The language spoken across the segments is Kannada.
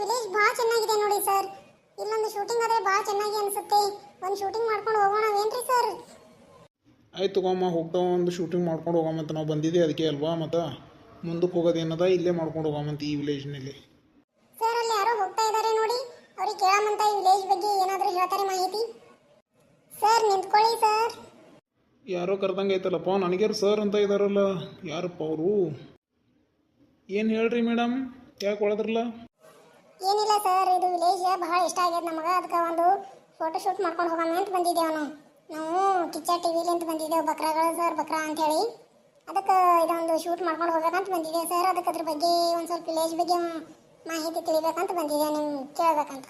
ವಿಲೇಜ್ ಭಾಳ ಚೆನ್ನಾಗಿದೆ ನೋಡಿ ಸರ್ ಇಲ್ಲೊಂದು ಶೂಟಿಂಗ್ ಆದ್ರೆ ಭಾಳ ಚೆನ್ನಾಗಿ ಅನ್ಸುತ್ತೆ. ಒಂದು ಶೂಟಿಂಗ್ ಮಾಡ್ಕೊಂಡು ಹೋಗೋಣ ಏನ್ರಿ ಸರ್ ಆಯ್ತು ತಗೊಮ್ಮ ಹೋಗ್ತಾವ ಒಂದು ಶೂಟಿಂಗ್ ಮಾಡ್ಕೊಂಡು ಹೋಗಮಂತ ನಾವು ಬಂದಿದ್ದೆ ಅದಕ್ಕೆ ಅಲ್ವಾ ಮತ್ತು? ಮುಂದಕ್ಕೆ ಹೋಗೋದೇನದ ಇಲ್ಲೇ ಮಾಡ್ಕೊಂಡು ಹೋಗಮಂತ ಈ ವಿಲೇಜ್ನಲ್ಲಿ ಸರ್ ಅಲ್ಲಿ ಯಾರೋ ಹೋಗ್ತಾ ಇದ್ದಾರೆ ನೋಡಿ. ಅವ್ರಿಗೆ ಕೇಳಮಂತ ಈ ವಿಲೇಜ್ ಬಗ್ಗೆ ಏನಾದರೂ ಹೇಳ್ತಾರೆ ಮಾಹಿತಿ? ಸರ್ ನಿಂತ್ಕೊಳ್ಳಿ ಸರ್ ಯಾರೋ ಕರ್ದಂಗೆ ಐತಲ್ಲಪ್ಪ ನನಗ್ಯಾರು ಸರ್ ಅಂತ ಇದಾರಲ್ಲ. ಯಾರಪ್ಪ ಅವರು? ಏನು ಹೇಳ್ರಿ ಮೇಡಮ್ ಯಾಕೆ ಒಳದ್ರಲ್ಲ? ವಿಲೇಜ್ ಬಹಳ ಇಷ್ಟ ಆಗ್ಯದ ನಮಗೆ. ಅದಕ್ಕೆ ಒಂದು ಫೋಟೋ ಶೂಟ್ ಮಾಡ್ಕೊಂಡು ಹೋಗೋಣ ಅಂತ ಬಂದಿದ್ದೇವೆ ನಾವು ನಾವು ಕಿಚ್ಚ ಟಿ ಅಂತ ಬಂದಿದ್ದೇವೆ ಬಕ್ರಾಗಳು ಸರ್ ಬಕ್ರಾ ಅಂತ ಹೇಳಿ ಅದಕ್ಕೆ ಇದೊಂದು ಶೂಟ್ ಮಾಡ್ಕೊಂಡು ಹೋಗ್ಬೇಕಂತ ಬಂದಿದ್ದೇವೆ ಸರ್ ಅದಕ್ಕೆ ಅದ್ರ ಬಗ್ಗೆ ಒಂದು ಸ್ವಲ್ಪ ವಿಲೇಜ್ ಬಗ್ಗೆ ಮಾಹಿತಿ ತಿಳಿಬೇಕಂತ ಬಂದಿದ್ದೇವೆ ನಿಮ್ಗೆ ಕೇಳಬೇಕಂತ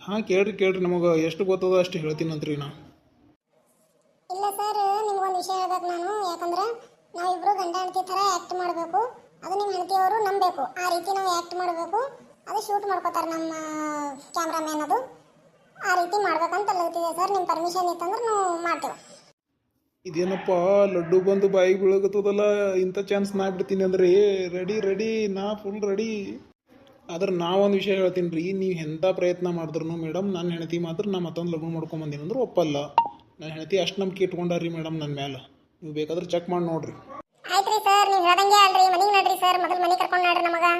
ಹಾಂ ಕೇಳ್ರಿ ಕೇಳ್ರಿ. ನಮಗೆ ಎಷ್ಟು ಗೊತ್ತದ ಅಷ್ಟು ಹೇಳ್ತೀನಂತ್ರಿ ನಾ. ಇಲ್ಲ ಸರ್ ನಿಮ್ಗೊಂದು ವಿಷಯ ಹೇಳ್ಬೇಕು ನಾನು. ಯಾಕಂದ್ರೆ ನಾವಿಬ್ರು ಗಂಡ ಹೆಂಡತಿ ಥರ ಆ್ಯಕ್ಟ್ ಮಾಡಬೇಕು. ಅದು ನಿಮ್ಮ ಹೆಂಡತಿಯವರು ನಂಬಬೇಕು. ಆ ರೀತಿ ನಾವು ಆ್ಯಕ್ಟ್ ಮಾಡಬೇಕು. ಅದು ಶೂಟ್ ಮಾಡ್ಕೋತಾರೆ ನಮ್ಮ ಕ್ಯಾಮ್ರಾಮ್ಯಾನ್ ಅದು. ಆ ರೀತಿ ಮಾಡ್ಬೇಕಂತ ಅಲ್ಲತ್ತಿದೆ ಸರ್ ನಿಮ್ಮ ಪರ್ಮಿಷನ್ ಇತ್ತಂದ್ರೆ ನಾವು ಮಾಡ್ತೇವೆ. ಇದೇನಪ್ಪ ಲಡ್ಡು ಬಂದು ಬಾಯಿಗೆ ಬೀಳಗತ್ತದಲ್ಲ ಇಂಥ ಚಾನ್ಸ್ ನಾ ಬಿಡ್ತೀನಿ ಅಂದ್ರೆ ರೆಡಿ ರೆಡಿ ನಾ ಫುಲ್ ರೆಡಿ ಆದ್ರೆ ಒಂದು ವಿಷಯ ಹೇಳ್ತೀನಿ ರೀ ನೀವು ಎಂಥ ಪ್ರಯತ್ನ ಮಾಡಿದ್ರು ಮೇಡಮ್ ನನ್ನ ಹೆಂಡತಿ ಮಾತ್ರ ನಾ ಮತ್ತೊಂದು ಲಗ್ನ ಮಾಡ್ಕೊಂಬಂದಿನಿ ಅಂದ್ರೆ ಒಪ್ಪಲ್ಲ. ನನ್ನ ಹೆಂಡತಿ ಅಷ್ಟು ನಂಬಿಕೆ ಇಟ್ಕೊಂಡಾರ್ರಿ ಮೇಡಮ್ ನನ್ನ ಮೇಲೆ ನೀವು ಬೇಕಾದ್ರೆ ಚೆಕ್ ಮಾಡಿ ನೋಡ್ರಿ. ಆಯ್ತ್ರಿ ಸರ್ ನೀವು ಹೇಳ್ದಂಗೆ ಅಲ್ರಿ ಮನೆಗೆ ನೋಡ್ರಿ ಸರ್ ಮೊದಲು ಮನೆ ಕರ್ಕೊಂಡು ನೋಡ್ರಿ ನಮಗೆ.